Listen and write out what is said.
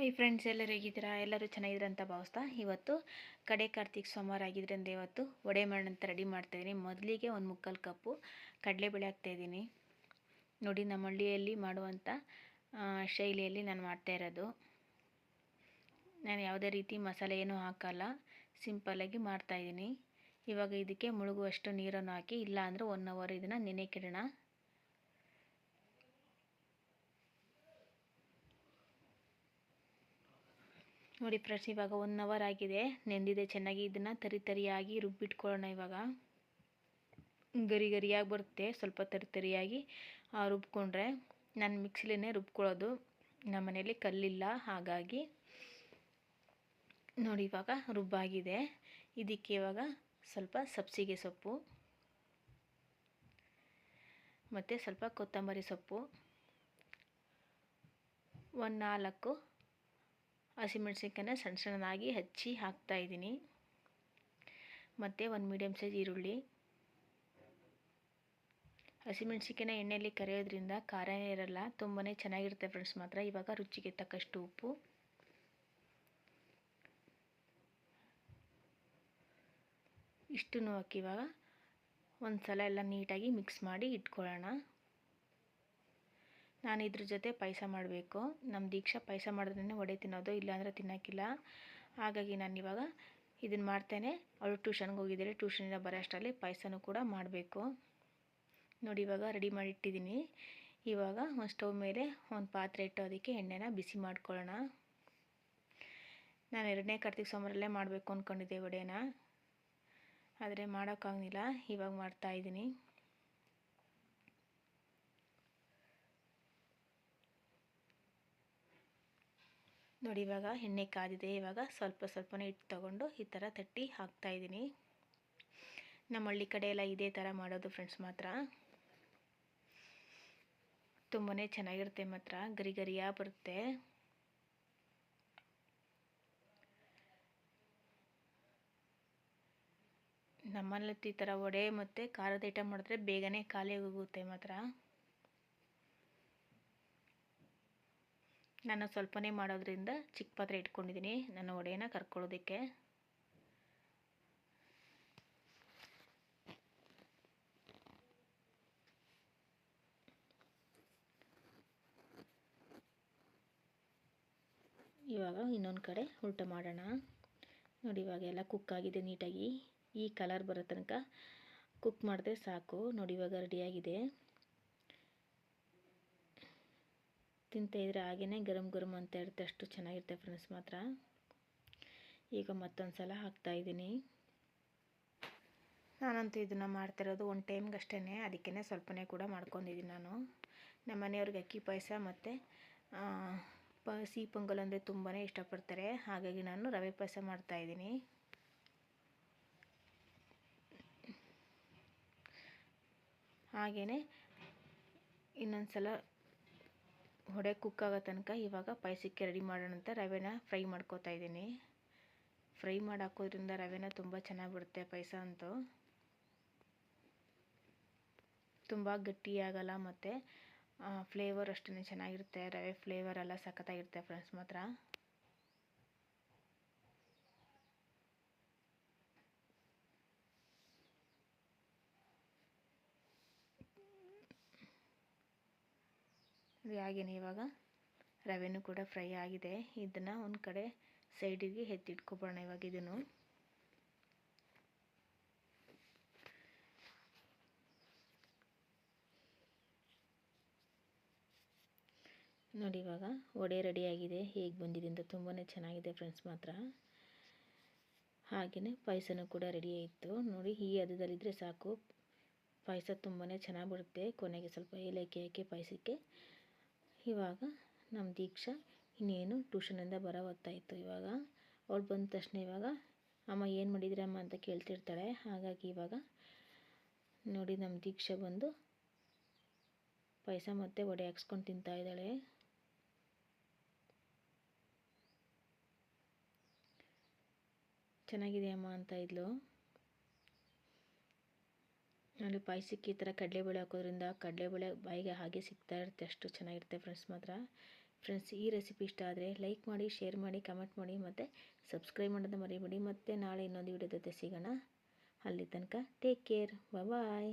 Hi friends ಎಲ್ಲರೂ ಹೇಗಿದ್ದೀರಾ? ಎಲ್ಲರೂ ಚೆನ್ನಾಗಿದ್ದೀರಾ ಅಂತ ಭಾವಿಸ್ತಾ ಇವತ್ತು ಕಡೆ ಕಾರ್ತಿಕ್ ಸೋಮವಾರ ಆಗಿದ್ದರಿಂದ ಇವತ್ತು ವಡೆ ಮಾಡೋಣ ಅಂತ ರೆಡಿ ಮಾಡ್ತಾಯಿದ್ದೀನಿ ಮೊದಲಿಗೆ ಒಂದು ಮುಕ್ಕಾಲು ಕಪ್ಪು ಕಡಲೆಬೇಳೆ ಹಾಕ್ತಾಯಿದ್ದೀನಿ ನೋಡಿ, ನಮ್ಮ ಹಳ್ಳಿಯಲ್ಲಿ ಮಾಡುವಂಥ ಶೈಲಿಯಲ್ಲಿ ನಾನು ಮಾಡ್ತಾ ಇರೋದು. ನಾನು ಯಾವುದೇ ರೀತಿ ಮಸಾಲೆ ಏನೂ ಹಾಕಲ್ಲ. ಸಿಂಪಲ್ಲಾಗಿ ಮಾಡ್ತಾಯಿದ್ದೀನಿ ಇವಾಗ ಇದಕ್ಕೆ ಮುಳುಗುವಷ್ಟು ನೀರನ್ನು ಹಾಕಿ ಇಲ್ಲ ಅಂದರೆ ಒನ್ ಅವರ್ ಇದನ್ನು ನೆನೆಕಿಡೋಣ. ನೋಡಿ ಫ್ರೆಂಡ್ಸ್, ಇವಾಗ ಒನ್ ಅವರ್ ಆಗಿದೆ. ನೆಂದಿದೆ ಚೆನ್ನಾಗಿ. ಇದನ್ನು ತರಿ ತರಿಯಾಗಿ ರುಬ್ಬಿಟ್ಕೊಳ್ಳೋಣ ಇವಾಗ. ಗರಿ ಗರಿಯಾಗಿ ಬರುತ್ತೆ. ಸ್ವಲ್ಪ ತರಿ ತರಿಯಾಗಿ ರುಬ್ಕೊಂಡ್ರೆ ನಾನು ಮಿಕ್ಸಿಲೇ ರುಬ್ಕೊಳ್ಳೋದು. ನಮ್ಮ ಮನೇಲಿ ಕಲ್ಲಿಲ್ಲ, ಹಾಗಾಗಿ ನೋಡಿ ಇವಾಗ ರುಬ್ಬಾಗಿದೆ. ಇದಕ್ಕೆ ಇವಾಗ ಸ್ವಲ್ಪ ಸಬ್ಸಿಗೆ ಸೊಪ್ಪು, ಮತ್ತು ಸ್ವಲ್ಪ ಕೊತ್ತಂಬರಿ ಸೊಪ್ಪು, ಒಂದು ನಾಲ್ಕು ಹಸಿಮೆಣ್ಸಿನ್ಕಾಯನ್ನ ಸಣ್ಣ ಸಣ್ಣದಾಗಿ ಹಚ್ಚಿ ಹಾಕ್ತಾಯಿದ್ದೀನಿ ಮತ್ತು ಒಂದು ಮೀಡಿಯಮ್ ಸೈಜ್ ಈರುಳ್ಳಿ. ಹಸಿಮೆಣ್ಸಿಕಾಯಿನ ಎಣ್ಣೆಯಲ್ಲಿ ಕರೆಯೋದ್ರಿಂದ ಖಾರನೇ ಇರಲ್ಲ ತುಂಬಾ ಚೆನ್ನಾಗಿರುತ್ತೆ ಫ್ರೆಂಡ್ಸ್ ಮಾತ್ರ. ಇವಾಗ ರುಚಿಗೆ ತಕ್ಕಷ್ಟು ಉಪ್ಪು. ಇಷ್ಟನ್ನು ಹಾಕಿ ಇವಾಗ ಒಂದು ಸಲ ಎಲ್ಲ ನೀಟಾಗಿ ಮಿಕ್ಸ್ ಮಾಡಿ ಇಟ್ಕೊಳ್ಳೋಣ. ನಾನು ಇದ್ರ ಜೊತೆ ಪಾಯಸ ಮಾಡಬೇಕು. ನಮ್ಮ ದೀಕ್ಷಾ ಪಾಯಸ ಮಾಡಿದ್ರೇ ವಡೆ ತಿನ್ನೋದು, ಇಲ್ಲಾಂದರೆ ತಿನ್ನೋಕ್ಕಿಲ್ಲ. ಹಾಗಾಗಿ ನಾನು ಇವಾಗ ಇದನ್ನು ಮಾಡ್ತೇನೆ. ಅವಳು ಟ್ಯೂಷನ್ಗೆ ಹೋಗಿದ್ದಾರೆ ಟ್ಯೂಷನಿಂದ ಬರೋ ಅಷ್ಟರಲ್ಲಿ ಪಾಯಸನೂ ಕೂಡ ಮಾಡಬೇಕು. ನೋಡಿ, ಇವಾಗ ರೆಡಿ ಮಾಡಿಟ್ಟಿದ್ದೀನಿ ಇವಾಗ ಒಂದು ಸ್ಟವ್ ಮೇಲೆ ಒಂದು ಪಾತ್ರೆ ಇಟ್ಟು ಅದಕ್ಕೆ ಎಣ್ಣೆನ ಬಿಸಿ ಮಾಡ್ಕೊಳ್ಳೋಣ. ನಾನು ಎರಡನೇ ಕಾರ್ತಿಕ ಸೋಮವಾರಲ್ಲೇ ಮಾಡಬೇಕು ಅಂದ್ಕೊಂಡಿದ್ದೆ ವಡೆನ. ಆದರೆ ಮಾಡೋಕ್ಕಾಗಲಿಲ್ಲ ಇವಾಗ ಮಾಡ್ತಾಯಿದ್ದೀನಿ ನೋಡಿ, ಇವಾಗ ಎಣ್ಣೆ ಕಾದಿದೆ. ಇವಾಗ ಸ್ವಲ್ಪ ಸ್ವಲ್ಪನೇ ಹಿಟ್ಟು ತಗೊಂಡು ಈ ಥರ ತಟ್ಟಿ ಹಾಕ್ತಾಯಿದ್ದೀನಿ ನಮ್ಮ ಹಳ್ಳಿ ಕಡೆ ಎಲ್ಲ ಇದೇ ಥರ ಮಾಡೋದು ಫ್ರೆಂಡ್ಸ್ ಮಾತ್ರ. ತುಂಬಾ ಚೆನ್ನಾಗಿರುತ್ತೆ ಮಾತ್ರ. ಗರಿ ಗರಿಯಾಗಿ ಬರುತ್ತೆ. ನಮ್ಮಲ್ಲಿ ಈ ಥರ ವಡೆ ಮತ್ತು ಖಾರದ ಐಟಮ್ ಮಾಡಿದ್ರೆ ಬೇಗನೆ ಖಾಲಿ ಹೋಗುತ್ತೆ ಮಾತ್ರ. ನಾನು ಸ್ವಲ್ಪನೇ ಮಾಡೋದ್ರಿಂದ ಚಿಕ್ಕ ಪಾತ್ರೆ ಇಟ್ಕೊಂಡಿದ್ದೀನಿ. ನನ್ನ ವಡೆನ ಕರ್ಕೊಳ್ಳೋದಕ್ಕೆ. ಇವಾಗ ಇನ್ನೊಂದು ಕಡೆ ಉಲ್ಟ ಮಾಡೋಣ. ನೋಡಿ, ಇವಾಗ ಎಲ್ಲ ಕುಕ್ ಆಗಿದೆ ನೀಟಾಗಿ. ಈ ಕಲರ್ ಬರೋ ತನಕ ಕುಕ್ ಮಾಡಿದ್ರೆ ಸಾಕು. ನೋಡಿ, ಇವಾಗ ರೆಡಿಯಾಗಿದೆ ತಿಂತಾಯಿದ್ರೆ ಹಾಗೇ ಗರಂ ಗರಂ ಅಂತ ಇರುತ್ತೆ ಅಷ್ಟು ಚೆನ್ನಾಗಿರುತ್ತೆ ಫ್ರೆಂಡ್ಸ್ ಮಾತ್ರ. ಈಗ ಮತ್ತೊಂದು ಸಲ ಹಾಕ್ತಾಯಿದ್ದೀನಿ ನಾನಂತೂ ಇದನ್ನು ಮಾಡ್ತಿರೋದು ಒಂದು ಟೈಮ್ಗೆ ಅಷ್ಟೇ ಅದಕ್ಕೇ ಸ್ವಲ್ಪನೇ ಕೂಡ ಮಾಡ್ಕೊಂಡಿದ್ದೀನಿ ನಾನು. ನಮ್ಮ ಮನೆಯವ್ರಿಗೆ ಅಕ್ಕಿ ಪಾಯಸ ಮತ್ತು ಪ, ಸಿಹಿ ಪೊಂಗಲ್ ಅಂದರೆ ತುಂಬಾ ಇಷ್ಟಪಡ್ತಾರೆ. ಹಾಗಾಗಿ ನಾನು ರವೆ ಪಾಯಸ ಮಾಡ್ತಾಯಿದ್ದೀನಿ ಹಾಗೆಯೇ ಇನ್ನೊಂದು ಸಲ ಹೊಡೆ ಕುಕ್ ಆಗೋ ತನಕ ಇವಾಗ ಪಾಯಸಕ್ಕೆ ರೆಡಿ ಮಾಡೋಣ ಅಂತ ರವೆನ ಫ್ರೈ ಮಾಡ್ಕೋತಾ ಇದ್ದೀನಿ. ಫ್ರೈ ಮಾಡಿ ಹಾಕೋದ್ರಿಂದ ರವೆನ ತುಂಬ ಚೆನ್ನಾಗಿ ಬಿಡುತ್ತೆ ಪಾಯಸ ಅಂತೂ. ತುಂಬ ಗಟ್ಟಿಯಾಗಲ್ಲ ಮತ್ತು ಫ್ಲೇವರ್ ಅಷ್ಟೇ ಚೆನ್ನಾಗಿರುತ್ತೆ. ರವೆ ಫ್ಲೇವರೆಲ್ಲ ಸಖತ್ತಾಗಿರುತ್ತೆ ಫ್ರೆಂಡ್ಸ್ ಮಾತ್ರ. ಹಾಗೆಯೇ ಇವಾಗ ರವೆನೂ ಕೂಡ ಫ್ರೈ ಆಗಿದೆ. ಇದನ್ನು ಒಂದು ಕಡೆ ಸೈಡಿಗೆ ಎತ್ತಿಟ್ಕೊಬೋಣ ಇವಾಗ ಇದನ್ನು. ನೋಡಿ ಇವಾಗ ವಡೆ ರೆಡಿಯಾಗಿದೆ ಹೇಗೆ ಬಂದಿದೆ ಅಂತ ತುಂಬಾ ಚೆನ್ನಾಗಿದೆ ಫ್ರೆಂಡ್ಸ್ ಮಾತ್ರ. ಹಾಗೆಯೇ ಪಾಯಸನೂ ಕೂಡ ರೆಡಿ ಆಯಿತು ನೋಡಿ, ಈ ಹದದಲ್ಲಿದ್ದರೆ ಸಾಕು. ಪಾಯಸ ತುಂಬಾ ಚೆನ್ನಾಗಿ ಬರುತ್ತೆ. ಕೊನೆಗೆ ಸ್ವಲ್ಪ ಏಲಕ್ಕಿ ಹಾಕಿ ಪಾಯಸಕ್ಕೆ ಇವಾಗ ನಮ್ಮ ದೀಕ್ಷಾ ಇನ್ನೇನು ಟ್ಯೂಷನಿಂದ ಬರೋ ಹೊತ್ತಾಯಿತು ಇವಾಗ. ಅವಳು ಬಂದ ತಕ್ಷಣ ಇವಾಗ, ಅಮ್ಮ, ಏನು ಮಾಡಿದ್ರಮ್ಮ ಅಂತ ಕೇಳ್ತಿರ್ತಾಳೆ. ಹಾಗಾಗಿ ಇವಾಗ ನೋಡಿ ನಮ್ಮ ದೀಕ್ಷಾ ಬಂದು ಪಾಯಸ ಮತ್ತು ಒಡೆ ಹಾಕ್ಸ್ಕೊಂಡು ತಿಂತಾ ಇದ್ದಾಳೆ. ಚೆನ್ನಾಗಿದೆ ಅಮ್ಮ? ಅಂತ ಇದ್ಲು. ನೋಡಿ ಪಾಯಸಕ್ಕೆ ಈ ಥರ ಕಡಲೆಬೇಳೆ ಹಾಕೋದ್ರಿಂದ ಕಡಲೆಬೇಳೆ ಬಾಯಿಗೆ ಹಾಗೆ ಸಿಗ್ತಾ ಇರುತ್ತೆ, ಅಷ್ಟು ಚೆನ್ನಾಗಿರುತ್ತೆ ಫ್ರೆಂಡ್ಸ್ ಮಾತ್ರ. ಫ್ರೆಂಡ್ಸ್ ಈ ರೆಸಿಪಿ ಇಷ್ಟ ಆದರೆ ಲೈಕ್ ಮಾಡಿ ಶೇರ್ ಮಾಡಿ ಕಮೆಂಟ್ ಮಾಡಿ ಮತ್ತು ಸಬ್ಸ್ಕ್ರೈಬ್ ಮಾಡೋದು ಮರಿಬೇಡಿ. ಮತ್ತು ನಾಳೆ ಇನ್ನೊಂದು ವಿಡಿಯೋ ಜೊತೆ ಸಿಗೋಣ. ಅಲ್ಲಿ ತನಕ ಟೇಕ್ ಕೇರ್ ಬಾಯ್